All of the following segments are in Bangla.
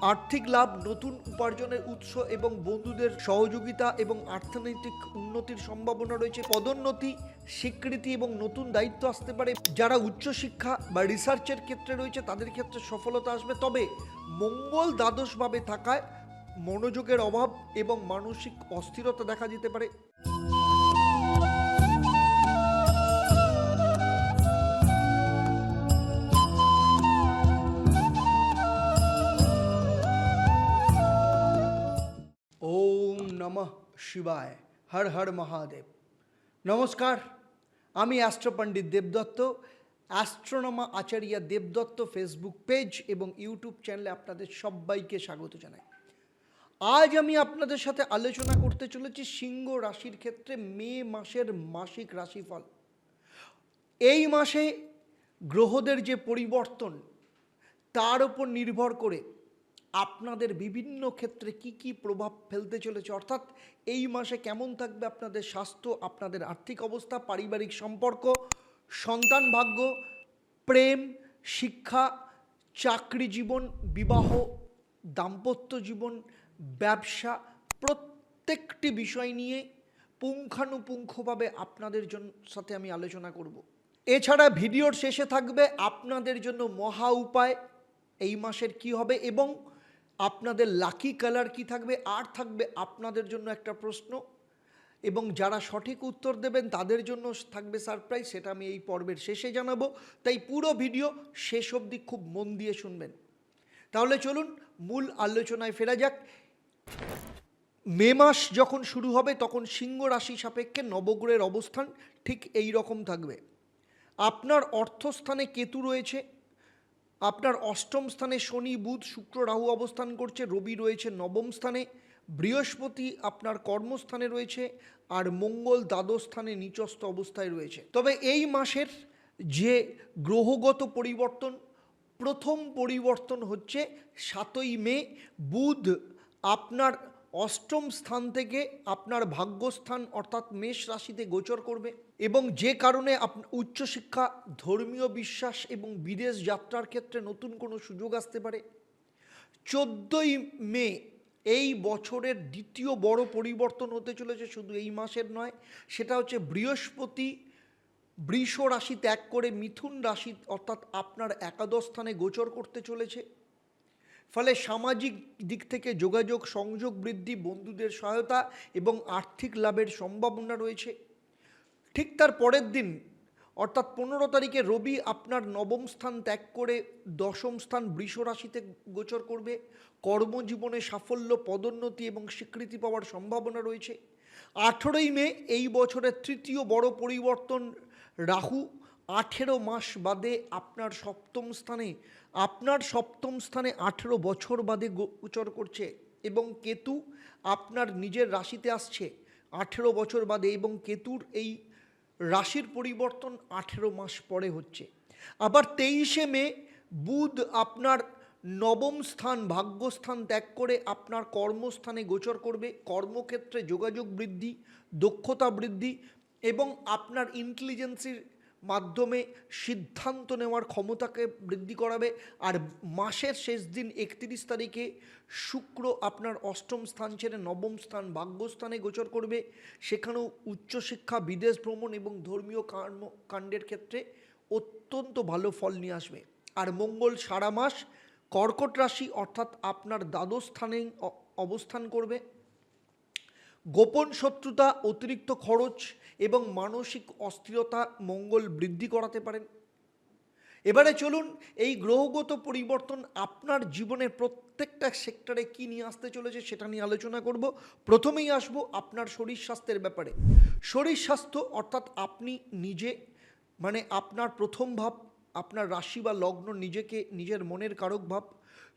আর্থিক লাভ, নতুন উপার্জনের উৎস এবং বন্ধুদের সহযোগিতা এবং অর্থনৈতিক উন্নতির সম্ভাবনা রয়েছে। পদোন্নতি, স্বীকৃতি এবং নতুন দায়িত্ব আসতে পারে। যারা উচ্চশিক্ষা বা রিসার্চের ক্ষেত্রে রয়েছে, তাদের ক্ষেত্রে সফলতা আসবে। তবে মঙ্গল দ্বাদশভাবে থাকায় মনোযোগের অভাব এবং মানসিক অস্থিরতা দেখা যেতে পারে। নমঃ শিবায়, হর হর মহাদেব। নমস্কার, আমি astro Pandit Debdutta. Astronomer Acharya Debdutta Facebook page এবং ইউটিউব চ্যানেলে আপনাদের সবাইকে স্বাগত জানাই। আজ আমি আপনাদের সাথে আলোচনা করতে চলেছি সিংহ রাশির ক্ষেত্রে মে মাসের মাসিক রাশিফল। এই মাসে গ্রহদের যে পরিবর্তন, তার উপর নির্ভর করে আপনাদের বিভিন্ন ক্ষেত্রে কি কি প্রভাব ফেলতে চলেছে? অর্থাৎ এই মাসে কেমন থাকবে আপনাদের স্বাস্থ্য, আপনাদের আর্থিক অবস্থা, পারিবারিক সম্পর্ক, সন্তান ভাগ্য, প্রেম, শিক্ষা, চাকরি জীবন, বিবাহ, দাম্পত্য জীবন, ব্যবসা, প্রত্যেকটি বিষয় নিয়ে পুঙ্খানুপুঙ্খভাবে আপনাদের জন্য সাথে আমি আলোচনা করব। এছাড়া ভিডিওর শেষে থাকবে আপনাদের জন্য মহা উপায়, এই মাসের কি হবে এবং আপনাদের লাকি কালার কি থাকবে? আর থাকবে আপনাদের জন্য একটা প্রশ্ন। এবং যারা সঠিক উত্তর দেবেন, তাদের জন্য থাকবে সারপ্রাইজ সেটা আমি এই পর্বের শেষে জানাব। তাই পুরো ভিডিও শেষ অবধি খুব মন দিয়ে শুনবেন। তাহলে চলুন, মূল আলোচনায় ফেরা যাক। মে মাস যখন শুরু হবে, তখন সিংহ রাশি সাপেক্ষে নবগ্রহের অবস্থান ঠিক এই রকম থাকবে। আপনার অর্থস্থানে কেতু রয়েছে আপনার অষ্টম স্থানে শনি, বুধ, শুক্র, রাহু অবস্থান করছে, রবি রয়েছে নবম স্থানে, বৃহস্পতি আপনার কর্মস্থানে রয়েছে আর মঙ্গল দ্বাদশ স্থানে নিচস্থ অবস্থায় রয়েছে। তবে এই মাসের যে গ্রহগত পরিবর্তন, প্রথম পরিবর্তন হচ্ছে সাতই মে, বুধ আপনার অষ্টম স্থান থেকে আপনার ভাগ্যস্থান অর্থাৎ মেষ রাশিতে গোচর করবে এবং যে কারণে উচ্চশিক্ষা, ধর্মীয় বিশ্বাস এবং বিদেশ যাত্রার ক্ষেত্রে নতুন কোনো সুযোগ আসতে পারে। চোদ্দই মে, এই বছরের দ্বিতীয় বড় পরিবর্তন হতে চলেছে শুধু এই মাসের নয়, সেটা হচ্ছে বৃহস্পতি বৃষ রাশি ত্যাগ করে মিথুন রাশি অর্থাৎ আপনার একাদশ স্থানে গোচর করতে চলেছে। ফলে সামাজিক দিক থেকে যোগাযোগ, সংযোগ বৃদ্ধি, বন্ধুদের সহায়তা এবং আর্থিক লাভের সম্ভাবনা রয়েছে। ঠিক তার পরের দিন, অর্থাৎ পনেরো তারিখে রবি আপনার নবম স্থান ত্যাগ করে দশম স্থান বৃষ রাশিতে গোচর করবে। কর্মজীবনে সাফল্য, পদোন্নতি এবং স্বীকৃতি পাওয়ার সম্ভাবনা রয়েছে। আঠেরোই মে, এই বছরের তৃতীয় বড় পরিবর্তন রাহু। আঠেরো মাস বাদে আপনার সপ্তম স্থানে আপনার সপ্তম স্থানে আঠেরো বছর বাদে গোচর করছে এবং কেতু আপনার নিজের রাশিতে আসছে আঠেরো বছর বাদে এবং কেতুর এই রাশির পরিবর্তন আঠেরো মাস পরে হচ্ছে। আবার তেইশে মে, বুধ আপনার নবম স্থান ভাগ্যস্থান ত্যাগ করে আপনার কর্মস্থানে গোচর করবে। কর্মক্ষেত্রে যোগাযোগ বৃদ্ধি, দক্ষতা বৃদ্ধি এবং আপনার ইন্টেলিজেন্সির মাধ্যমে সিদ্ধান্ত নেওয়ার ক্ষমতাকে বৃদ্ধি করাবে। আর মাসের শেষ দিন একত্রিশ তারিখে শুক্র আপনার অষ্টম স্থান ছেড়ে নবম স্থান ভাগ্যস্থানে গোচর করবে। সেখানেও উচ্চশিক্ষা, বিদেশ ভ্রমণ এবং ধর্মীয় কর্ম, কাণ্ডের ক্ষেত্রে অত্যন্ত ভালো ফল নিয়ে আসবে। আর মঙ্গল সারা মাস কর্কট রাশি অর্থাৎ আপনার দ্বাদশ স্থানে অবস্থান করবে। গোপন শত্রুতা, অতিরিক্ত খরচ এবং মানসিক অস্থিরতা, মঙ্গল বৃদ্ধি করাতে পারেন। এবারে চলুন এই গ্রহগত পরিবর্তন আপনার জীবনের প্রত্যেকটা সেক্টরে কি নিয়ে আসতে চলেছে সেটা নিয়ে আলোচনা করব। প্রথমেই আসব আপনার শরীর স্বাস্থ্যের ব্যাপারে। শরীর স্বাস্থ্য অর্থাৎ আপনি নিজে মানে আপনার প্রথম ভাব, আপনার রাশি বা লগ্ন নিজেকে, নিজের মনের কারক ভাব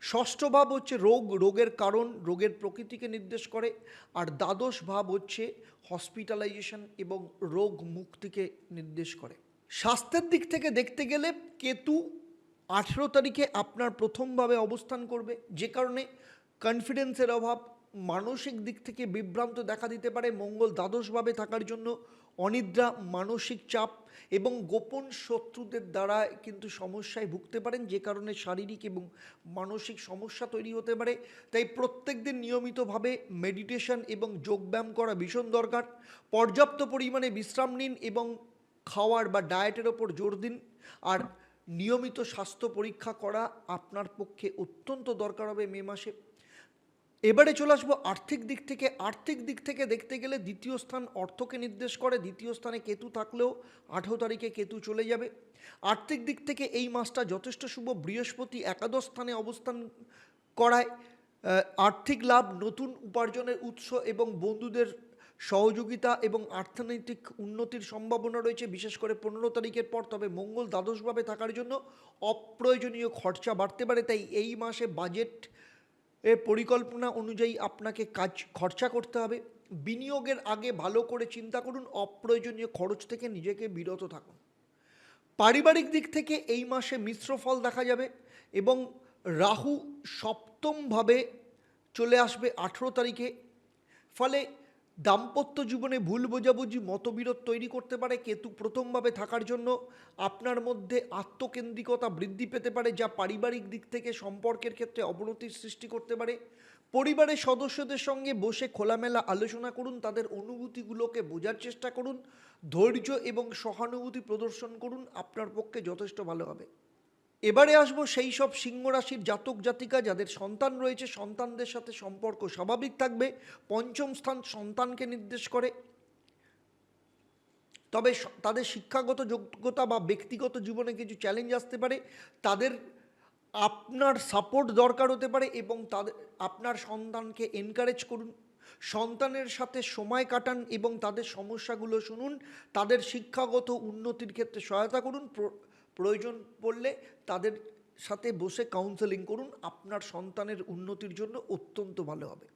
ষষ্ঠ ভাব হচ্ছে রোগ, রোগের কারণ, রোগের প্রকৃতিকে নির্দেশ করে। আর দ্বাদশ ভাব হচ্ছে হসপিটালাইজেশন এবং রোগ মুক্তিকে নির্দেশ করে। স্বাস্থ্যের দিক থেকে দেখতে গেলে কেতু আঠেরো তারিখে আপনার প্রথমভাবে অবস্থান করবে। যে কারণে কনফিডেন্সের অভাব, মানসিক দিক থেকে বিভ্রান্ত দেখা দিতে পারে। মঙ্গল দ্বাদশভাবে থাকার জন্য অনিদ্রা, মানসিক চাপ এবং গোপন শত্রুদের দ্বারা কিন্তু সমস্যায় ভুগতে পারেন, যে কারণে শারীরিক এবং মানসিক সমস্যা তৈরি হতে পারে। তাই প্রত্যেক দিন নিয়মিতভাবে মেডিটেশন এবং যোগব্যায়াম করা ভীষণ দরকার। পর্যাপ্ত পরিমাণে বিশ্রাম নিন এবং খাওয়ার বা ডায়েটের ওপর জোর দিন। আর নিয়মিত স্বাস্থ্য পরীক্ষা করা আপনার পক্ষে অত্যন্ত দরকার হবে মে মাসে। এবারে চলে আসব আর্থিক দিক থেকে। আর্থিক দিক থেকে দেখতে গেলে দ্বিতীয় স্থান অর্থকে নির্দেশ করে। দ্বিতীয় স্থানে কেতু থাকলেও আঠেরো তারিখে কেতু চলে যাবে। আর্থিক দিক থেকে এই মাসটা যথেষ্ট শুভ। বৃহস্পতি একাদশ স্থানে অবস্থান করায়। আর্থিক লাভ, নতুন উপার্জনের উৎস এবং বন্ধুদের সহযোগিতা এবং অর্থনৈতিক উন্নতির সম্ভাবনা রয়েছে, বিশেষ করে পনেরো তারিখের পর। তবে মঙ্গল দ্বাদশভাবে থাকার জন্য অপ্রয়োজনীয় খরচা বাড়তে পারে, তাই এই মাসে বাজেট এর পরিকল্পনা অনুযায়ী আপনাকে কাজ খরচা করতে হবে। বিনিয়োগের আগে ভালো করে চিন্তা করুন, অপ্রয়োজনীয় খরচ থেকে নিজেকে বিরত থাকুন। পারিবারিক দিক থেকে এই মাসে মিশ্র ফল দেখা যাবে এবং রাহু সপ্তমভাবে চলে আসবে আঠেরো তারিখে। ফলে দাম্পত্য জীবনে ভুল বোঝাবুঝি, মতবিরোধ তৈরি করতে পারে, কেতু প্রথমভাবে থাকার জন্য আপনার মধ্যে আত্মকেন্দ্রিকতা বৃদ্ধি পেতে পারে, যা পারিবারিক দিক থেকে সম্পর্কের ক্ষেত্রে অবনতির সৃষ্টি করতে পারে। পরিবারের সদস্যদের সঙ্গে বসে খোলামেলা আলোচনা করুন, তাদের অনুভূতিগুলোকে বোঝার চেষ্টা করুন, ধৈর্য এবং সহানুভূতি প্রদর্শন করুন, আপনার পক্ষে যথেষ্ট ভালো হবে। এবারে আসব সেই সব সিংহ রাশির জাতক জাতিকা যাদের সন্তান রয়েছে, সন্তানদের সাথে সম্পর্ক স্বাভাবিক থাকবে, পঞ্চম স্থান সন্তানকে নির্দেশ করে। তবে তাদের শিক্ষাগত যোগ্যতা বা ব্যক্তিগত জীবনে কিছু চ্যালেঞ্জ আসতে পারে, তাদের আপনার সাপোর্ট দরকার হতে পারে এবং তাদের আপনার সন্তানকে এনকারেজ করুন। সন্তানের সাথে সময় কাটান এবং তাদের সমস্যাগুলো শুনুন, তাদের শিক্ষাগত উন্নতির ক্ষেত্রে সহায়তা করুন প্রয়োজন পড়লে তাদের সাথে বসে কাউন্সেলিং করুন। আপনার সন্তানের উন্নতির জন্য অত্যন্ত ভালো হবে।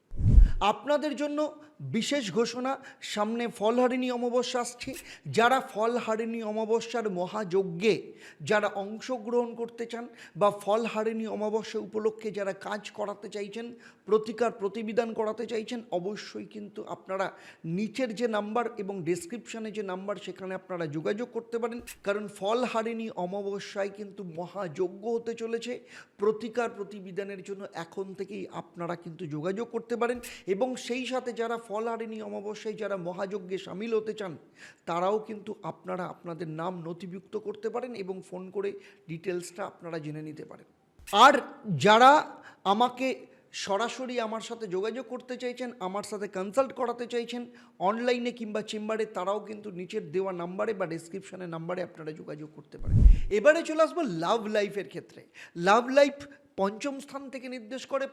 আপনাদের জন্য বিশেষ ঘোষণা, সামনে ফলহারিণী অমাবস্যা আসছে। যারা ফলহারিণী অমাবস্যার মহাযজ্ঞে যারা অংশগ্রহণ করতে চান বা ফলহারিণী অমাবস্যা উপলক্ষে যারা কাজ করাতে চাইছেন, প্রতিকার প্রতিবিধান করাতে চাইছেন, অবশ্যই কিন্তু আপনারা নিচের যে নাম্বার এবং ডেসক্রিপশানে যে নাম্বার, সেখানে আপনারা যোগাযোগ করতে পারেন। কারণ ফলহারিণী অমাবস্যায় কিন্তু মহাযজ্ঞ হতে চলেছে। প্রতিকার প্রতিবিধানের জন্য এখন থেকেই আপনারা কিন্তু যোগাযোগ করতে পারেন। এবং সেই সাথে যারা ফলহারিণী অমাবস্যায় যারা মহাযজ্ঞে সামিল হতে চান, তারাও কিন্তু আপনারা আপনাদের নাম নথিভুক্ত করতে পারেন এবং ফোন করে ডিটেলসটা আপনারা জেনে নিতে পারেন। আর যারা আমাকে সরাসরি আমার সাথে যোগাযোগ করতে চাইছেন, আমার সাথে কনসাল্ট করাতে চাইছেন অনলাইনে কিংবা চেম্বারে তারাও কিন্তু নিচের দেওয়া নাম্বারে বা ডিসক্রিপশনের নাম্বারে আপনারা যোগাযোগ করতে পারেন। এবারে চলে আসব লাভ লাইফের ক্ষেত্রে। লাভ লাইফ পঞ্চম স্থান থেকে নির্দেশ করে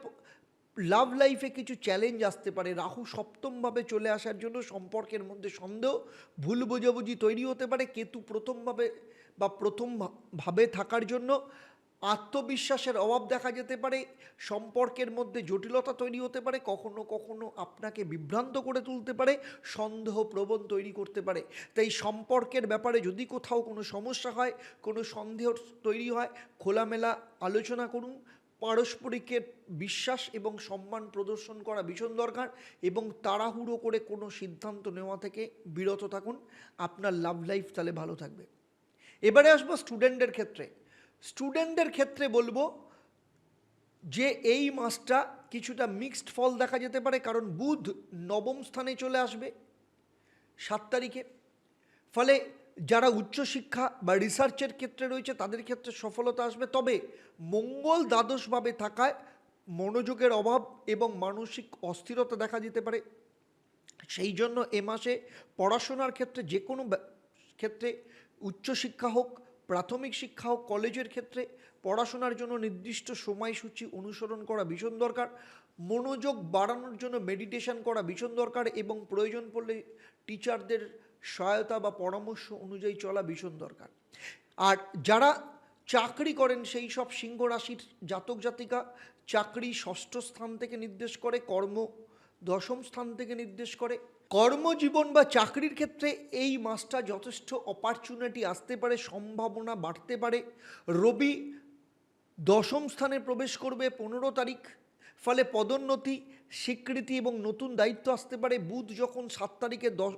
লাভ লাইফে কিছু চ্যালেঞ্জ আসতে পারে। রাহু সপ্তমভাবে চলে আসার জন্য সম্পর্কের মধ্যে সন্দেহ, ভুল বোঝাবুঝি তৈরি হতে পারে। কেতু প্রথমভাবে বা প্রথম ভাবে থাকার জন্য আত্মবিশ্বাসের অভাব দেখা যেতে পারে। সম্পর্কের মধ্যে জটিলতা তৈরি হতে পারে। কখনো কখনো আপনাকে বিভ্রান্ত করে তুলতে পারে। সন্দেহ প্রবণ তৈরি করতে পারে। তাই সম্পর্কের ব্যাপারে যদি কোথাও কোনো সমস্যা হয়, কোনো সন্দেহ তৈরি হয়, খোলামেলা আলোচনা করুন। পারস্পরিকের বিশ্বাস এবং সম্মান প্রদর্শন করা ভীষণ দরকার এবং তাড়াহুড়ো করে কোনো সিদ্ধান্ত নেওয়া থেকে বিরত থাকুন। আপনার লাভ লাইফ তাহলে ভালো থাকবে। এবারে আসব স্টুডেন্টদের ক্ষেত্রে। স্টুডেন্টদের ক্ষেত্রে বলব যে এই মাসটা কিছুটা মিক্সড ফল দেখা যেতে পারে কারণ বুধ নবম স্থানে চলে আসবে সাত তারিখে। ফলে যারা উচ্চশিক্ষা বা রিসার্চের ক্ষেত্রে রয়েছে, তাদের ক্ষেত্রে সফলতা আসবে। তবে মঙ্গল দ্বাদশভাবে থাকায় মনোযোগের অভাব এবং মানসিক অস্থিরতা দেখা যেতে পারে। সেই জন্য এ মাসে পড়াশোনার ক্ষেত্রে যে কোনো ক্ষেত্রে উচ্চশিক্ষা হোক, প্রাথমিক শিক্ষা হোক, কলেজের ক্ষেত্রে পড়াশোনার জন্য নির্দিষ্ট সময়সূচি অনুসরণ করা ভীষণ দরকার। মনোযোগ বাড়ানোর জন্য মেডিটেশন করা ভীষণ দরকার এবং প্রয়োজন পড়লে টিচারদের সহায়তা বা পরামর্শ অনুযায়ী চলা ভীষণ দরকার। আর যারা চাকরি করেন সেই সব সিংহ রাশির জাতক জাতিকা, চাকরি ষষ্ঠ স্থান থেকে নির্দেশ করে, কর্ম দশম স্থান থেকে নির্দেশ করে, কর্মজীবন বা চাকরির ক্ষেত্রে এই মাসটা যথেষ্ট অপরচুনিটি আসতে পারে, সম্ভাবনা বাড়তে পারে। রবি দশম স্থানে প্রবেশ করবে পনেরো তারিখ, ফলে পদোন্নতি, স্বীকৃতি এবং নতুন দায়িত্ব আসতে পারে। বুধ যখন সাত তারিখে দশ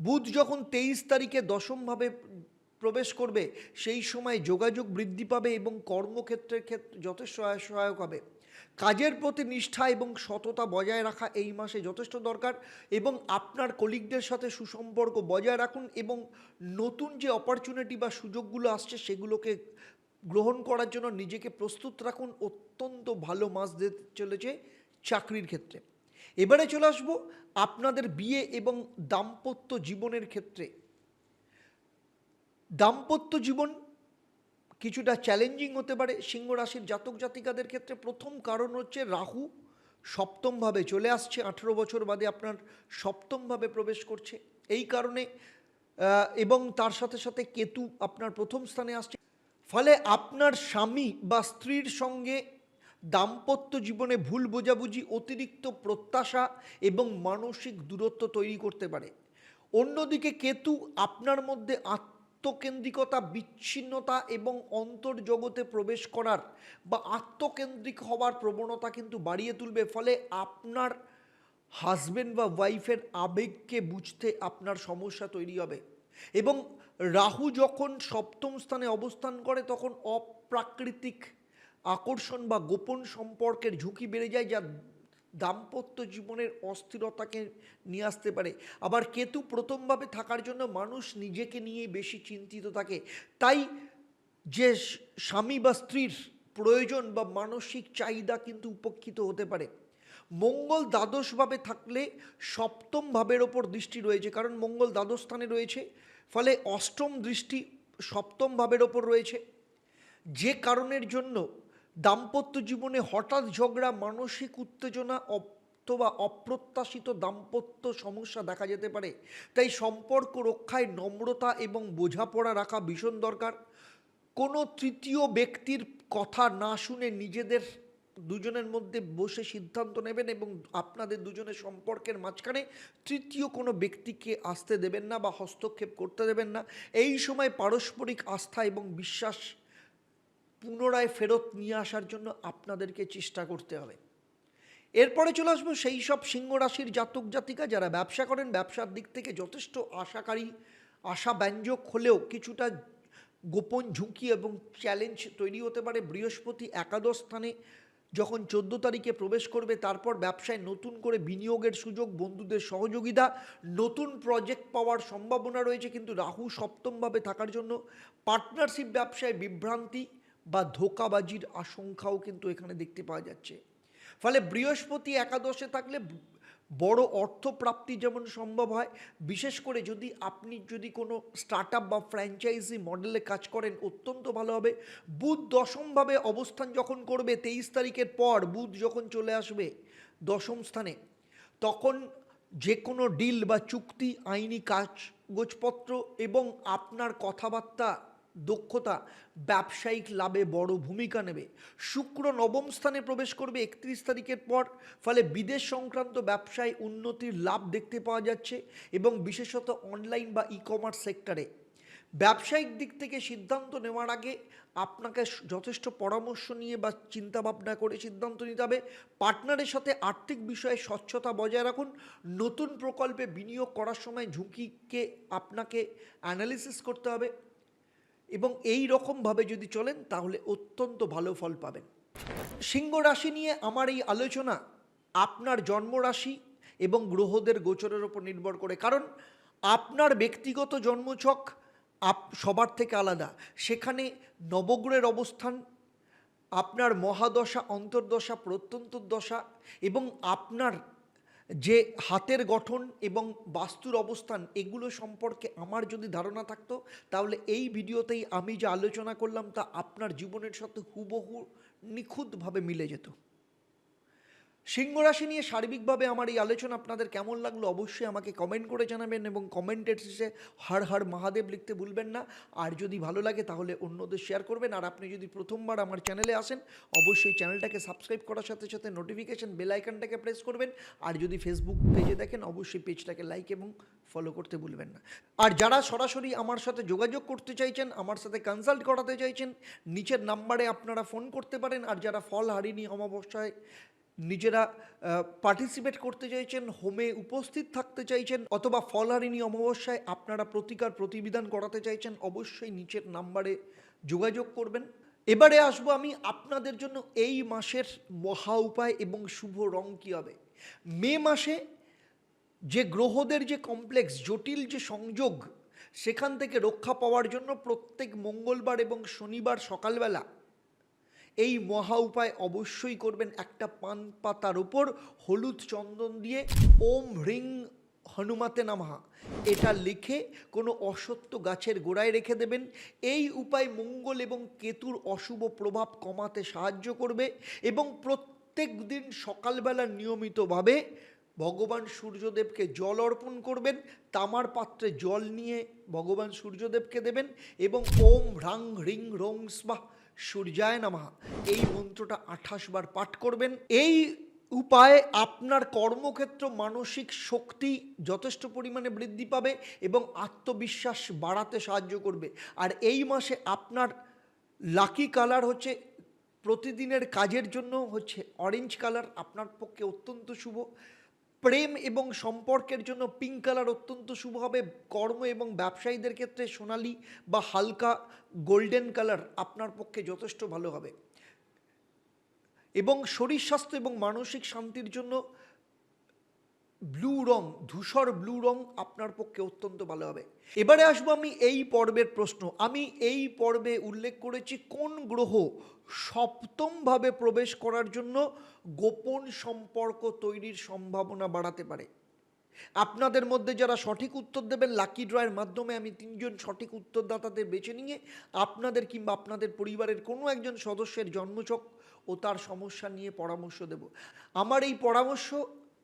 বুধ যখন তেইশ তারিখে দশমভাবে প্রবেশ করবে, সেই সময় যোগাযোগ বৃদ্ধি পাবে এবং কর্মক্ষেত্রের ক্ষেত্রে যথেষ্ট সহায়ক হবে। কাজের প্রতি নিষ্ঠা এবং সততা বজায় রাখা এই মাসে যথেষ্ট দরকার এবং আপনার কলিগদের সাথে সুসম্পর্ক বজায় রাখুন এবং নতুন যে অপরচুনিটি বা সুযোগগুলো আসছে সেগুলোকে গ্রহণ করার জন্য নিজেকে প্রস্তুত রাখুন। অত্যন্ত ভালো মাস দিতে চলেছে চাকরির ক্ষেত্রে। এবারে চলে আসব আপনাদের বিয়ে এবং দাম্পত্য জীবনের ক্ষেত্রে। দাম্পত্য জীবন কিছুটা চ্যালেঞ্জিং হতে পারে সিংহ রাশির জাতক জাতিকাদের ক্ষেত্রে। প্রথম কারণ হচ্ছে রাহু সপ্তমভাবে চলে আসছে, আঠেরো বছর বাদে আপনার সপ্তমভাবে প্রবেশ করছে। এই কারণে এবং তার সাথে সাথে কেতু আপনার প্রথম স্থানে আসছে। ফলে আপনার স্বামী বা স্ত্রীর সঙ্গে দাম্পত্য জীবনে ভুল বোঝাবুঝি, অতিরিক্ত প্রত্যাশা এবং মানসিক দূরত্ব তৈরি করতে পারে। অন্যদিকে কেতু আপনার মধ্যে আত্মকেন্দ্রিকতা, বিচ্ছিন্নতা এবং অন্তর্জগতে প্রবেশ করার বা আত্মকেন্দ্রিক হওয়ার প্রবণতা কিন্তু বাড়িয়ে তুলবে। ফলে আপনার হাজবেন্ড বা ওয়াইফের আবেগকে বুঝতে আপনার সমস্যা তৈরি হবে এবং রাহু যখন সপ্তম স্থানে অবস্থান করে, তখন অপ্রাকৃতিক আকর্ষণ বা গোপন সম্পর্কের ঝুঁকি বেড়ে যায় যা দাম্পত্য জীবনের অস্থিরতাকে নিয়ে আসতে পারে। আবার কেতু প্রথমভাবে থাকার জন্য মানুষ নিজেকে নিয়ে বেশি চিন্তিত থাকে। তাই যে স্বামী বা স্ত্রীর প্রয়োজন বা মানসিক চাহিদা কিন্তু উপেক্ষিত হতে পারে। মঙ্গল দ্বাদশভাবে থাকলে সপ্তম ভাবের ওপর দৃষ্টি রয়েছে, কারণ মঙ্গল দ্বাদশ স্থানে রয়েছে, ফলে অষ্টম দৃষ্টি সপ্তম ভাবের ওপর রয়েছে। যে কারণের জন্য দাম্পত্য জীবনে হঠাৎ ঝগড়া, মানসিক উত্তেজনা অথবা অপ্রত্যাশিত দাম্পত্য সমস্যা দেখা যেতে পারে। তাই সম্পর্ক রক্ষায় নম্রতা এবং বোঝাপড়া রাখা ভীষণ দরকার। কোনো তৃতীয় ব্যক্তির কথা না শুনে নিজেদের দুজনের মধ্যে বসে সিদ্ধান্ত নেবেন এবং আপনাদের দুজনের সম্পর্কের মাঝখানে তৃতীয় কোনো ব্যক্তিকে আসতে দেবেন না বা হস্তক্ষেপ করতে দেবেন না। এই সময় পারস্পরিক আস্থা এবং বিশ্বাস পুনরায় ফেরত নিয়ে আসার জন্য আপনাদেরকে চেষ্টা করতে হবে। এরপরে চলে আসব সেই সব সিংহ রাশির জাতক জাতিকা যারা ব্যবসা করেন, ব্যবসার দিক থেকে যথেষ্ট আশাকারী, আশাব্যঞ্জক হলেও কিছুটা গোপন ঝুঁকি এবং চ্যালেঞ্জ তৈরি হতে পারে। বৃহস্পতি একাদশ স্থানে যখন চোদ্দ তারিখে প্রবেশ করবে, তারপর ব্যবসায় নতুন করে বিনিয়োগের সুযোগ, বন্ধুদের সহযোগিতা, নতুন প্রজেক্ট পাওয়ার সম্ভাবনা রয়েছে। কিন্তু রাহু সপ্তমভাবে থাকার জন্য পার্টনারশিপ ব্যবসায় বিভ্রান্তি বা ধোকাবাজির আশঙ্কাও কিন্তু এখানে দেখতে পাওয়া যাচ্ছে। ফলে বৃহস্পতি একাদশে থাকলে বড় অর্থপ্রাপ্তি যেমন সম্ভব হয়, বিশেষ করে যদি আপনি যদি কোনো স্টার্ট বা ফ্র্যাঞ্চাইজি মডেলে কাজ করেন, অত্যন্ত ভালো হবে। বুধ দশমভাবে অবস্থান যখন করবে, তেইশ তারিখের পর বুধ যখন চলে আসবে দশম স্থানে, তখন যে কোনো ডিল বা চুক্তি, আইনি কাগজপত্র এবং আপনার কথাবার্তা দক্ষতা ব্যবসায়িক লাভে বড় ভূমিকা নেবে। শুক্র নবম স্থানে প্রবেশ করবে একত্রিশ তারিখের পর, ফলে বিদেশ সংক্রান্ত ব্যবসায় উন্নতির লাভ দেখতে পাওয়া যাচ্ছে এবং বিশেষত অনলাইন বা ই কমার্স সেক্টরে। ব্যবসায়িক দিক থেকে সিদ্ধান্ত নেওয়ার আগে আপনাকে যথেষ্ট পরামর্শ নিয়ে বা চিন্তাভাবনা করে সিদ্ধান্ত নিতে হবে। পার্টনারের সাথে আর্থিক বিষয়ে স্বচ্ছতা বজায় রাখুন। নতুন প্রকল্পে বিনিয়োগ করার সময় ঝুঁকিকে আপনাকে অ্যানালিসিস করতে হবে। এবং এই রকমভাবে যদি চলেন, তাহলে অত্যন্ত ভালো ফল পাবেন। সিংহ রাশি নিয়ে আমার এই আলোচনা আপনার জন্মরাশি এবং গ্রহদের গোচরের ওপর নির্ভর করে। কারণ আপনার ব্যক্তিগত জন্মছক আপ, সবার থেকে আলাদা। সেখানে নবগ্রহের অবস্থান, আপনার মহাদশা, অন্তর্দশা প্রত্যন্ত দশা এবং আপনার যে হাতের গঠন এবং বাস্তুর অবস্থান, এগুলো সম্পর্কে আমার যদি ধারণা থাকতো, তাহলে এই ভিডিওতেই আমি যে আলোচনা করলাম তা আপনার জীবনের সাথে হুবহু নিখুঁতভাবে মিলে যেত। সিংহ রাশি নিয়ে সার্বিকভাবে আমার এই আলোচনা আপনাদের কেমন লাগল অবশ্যই আমাকে কমেন্ট করে জানাবেন এবং কমেন্টের শেষে হর হর মহাদেব লিখতে ভুলবেন না। আর যদি ভালো লাগে তাহলে অন্যদের শেয়ার করবেন। আর আপনি যদি প্রথমবার আমার চ্যানেলে আসেন, অবশ্যই চ্যানেলটাকে সাবস্ক্রাইব করার সাথে সাথে নোটিফিকেশন বেল আইকনটাকে প্রেস করবেন। আর যদি ফেসবুক পেজে দেখেন, অবশ্যই পেজটাকে লাইক এবং ফলো করতে ভুলবেন না। আর যারা সরাসরি আমার সাথে যোগাযোগ করতে চাইছেন, আমার সাথে কনসাল্ট করাতে চাইছেন, নিচের নাম্বারে আপনারা ফোন করতে পারেন। আর যারা ফল হারিনি অমাবস্যায় নিজেরা পার্টিসিপেট করতে চাইছেন হোমে উপস্থিত থাকতে চাইছেন, অথবা ফলহারিণী অমাবস্যায় আপনারা প্রতিকার প্রতিবিধান করাতে চাইছেন, অবশ্যই নিচের নাম্বারে যোগাযোগ করবেন। এবারে আসব আমি আপনাদের জন্য এই মাসের মহা উপায় এবং শুভ রং কী হবে। মে মাসে যে গ্রহদের যে কমপ্লেক্স জটিল যে সংযোগ, সেখান থেকে রক্ষা পাওয়ার জন্য প্রত্যেক মঙ্গলবার এবং শনিবার সকালবেলা এই মহা উপায় অবশ্যই করবেন একটা পান পাতার উপর হলুদ চন্দন দিয়ে ওম হ্রিং হনুমাতে নামহা। এটা লিখে কোনো অসত্য গাছের গোড়ায় রেখে দেবেন। এই উপায় মঙ্গল এবং কেতুর অশুভ প্রভাব কমাতে সাহায্য করবে এবং প্রত্যেক দিন সকালবেলা নিয়মিতভাবে ভগবান সূর্যদেবকে জল অর্পণ করবেন, তামার পাত্রে জল নিয়ে ভগবান সূর্যদেবকে দেবেন এবং ওম হ্রাং হ্রিং রোং স্বাহ সূর্যায় নামা। এই মন্ত্রটা আঠাশ বার পাঠ করবেন। এই উপায়ে আপনার কর্মক্ষেত্র, মানসিক শক্তি যথেষ্ট পরিমাণে বৃদ্ধি পাবে এবং আত্মবিশ্বাস বাড়াতে সাহায্য করবে। আর এই মাসে আপনার লাকি কালার হচ্ছে, প্রতিদিনের কাজের জন্য হচ্ছে অরেঞ্জ কালার। আপনার পক্ষে অত্যন্ত শুভ। প্রেম এবং সম্পর্কের জন্য পিঙ্ক কালার অত্যন্ত শুভ হবে। কর্ম এবং ব্যবসায়ীদের ক্ষেত্রে সোনালি বা হালকা গোল্ডেন কালার আপনার পক্ষে যথেষ্ট ভালো হবে। এবং শরীর স্বাস্থ্য এবং মানসিক শান্তির জন্য ব্লু রং, ধূসর ব্লু রং আপনার পক্ষে অত্যন্ত ভালো হবে। এবারে আসব আমি এই পর্বের প্রশ্ন। আমি এই পর্বে উল্লেখ করেছি কোন গ্রহ সপ্তমভাবে প্রবেশ করার জন্য গোপন সম্পর্ক তৈরির সম্ভাবনা বাড়াতে পারে। আপনাদের মধ্যে যারা সঠিক উত্তর দেবেন লাকি ড্রয়ের মাধ্যমে আমি তিনজন সঠিক উত্তরদাতাদের বেছে নিয়ে আপনাদের কিংবা আপনাদের পরিবারের কোনো একজন সদস্যের জন্মচক ও তার সমস্যা নিয়ে পরামর্শ দেব। আমার এই পরামর্শ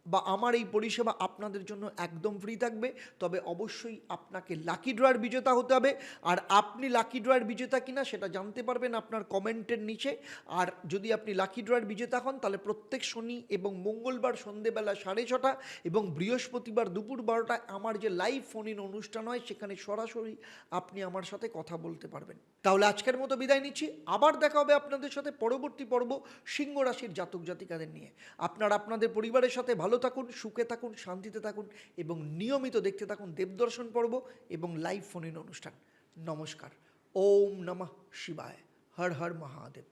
বা আমার এই পরিষেবা আপনাদের জন্য একদম ফ্রি থাকবে। তবে অবশ্যই আপনাকে লাকি ড্রয়ের বিজেতা হতে হবে। আর আপনি লাকি ড্রয়ের বিজেতা কিনা সেটা জানতে পারবেন আপনার কমেন্টের নিচে। আর যদি আপনি লাকি ড্রয়ের বিজেতা হন, তাহলে প্রত্যেক শনি এবং মঙ্গলবার সন্ধেবেলা সাড়ে ছটা এবং বৃহস্পতিবার দুপুর বারোটায় আমার যে লাইভ ফোন ইন অনুষ্ঠান হয়, সেখানে সরাসরি আপনি আমার সাথে কথা বলতে পারবেন। তাহলে আজকের মতো বিদায় নিচ্ছি। আবার দেখা হবে আপনাদের সাথে পরবর্তী পর্ব সিংহ রাশির জাতক জাতিকাদের নিয়ে। আপনারা আপনাদের পরিবারের সাথে ভালো থাকুন, সুখে থাকুন, শান্তিতে থাকুন এবং নিয়মিত দেখতে থাকুন দেবদর্শন পর্ব এবং লাইভ ফোন অনুষ্ঠান। নমস্কার। ওম নমঃ শিবায়। হর হর মহাদেব।